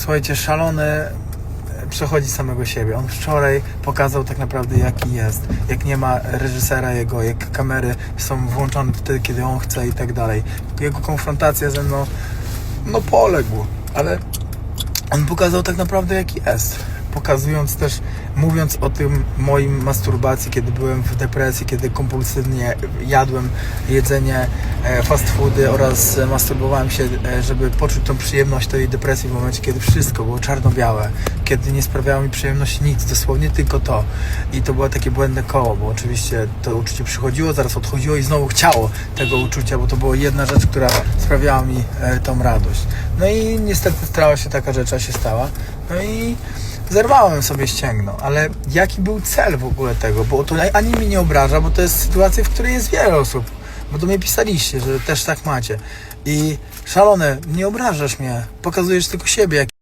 słuchajcie, szalony przechodzi samego siebie. On wczoraj pokazał tak naprawdę jaki jest, jak nie ma reżysera jego, jak kamery są włączone wtedy, kiedy on chce i tak dalej. Jego konfrontacja ze mną, no poległ, ale on pokazał tak naprawdę jaki jest. Pokazując też, mówiąc o tym moim masturbacji, kiedy byłem w depresji, kiedy kompulsywnie jadłem jedzenie, e, fast foody oraz masturbowałem się, e, żeby poczuć tą przyjemność tej depresji w momencie, kiedy wszystko było czarno-białe, kiedy nie sprawiało mi przyjemności nic, dosłownie tylko to. I to było takie błędne koło, bo oczywiście to uczucie przychodziło, zaraz odchodziło i znowu chciało tego uczucia, bo to była jedna rzecz, która sprawiała mi e, tą radość. No i niestety stała się taka rzecz, a się stała. No i zerwałem sobie ścięgno, ale jaki był cel w ogóle tego? Bo to ani mnie nie obraża, bo to jest sytuacja, w której jest wiele osób. Bo do mnie pisaliście, że też tak macie. I szalone, nie obrażasz mnie, pokazujesz tylko siebie, jak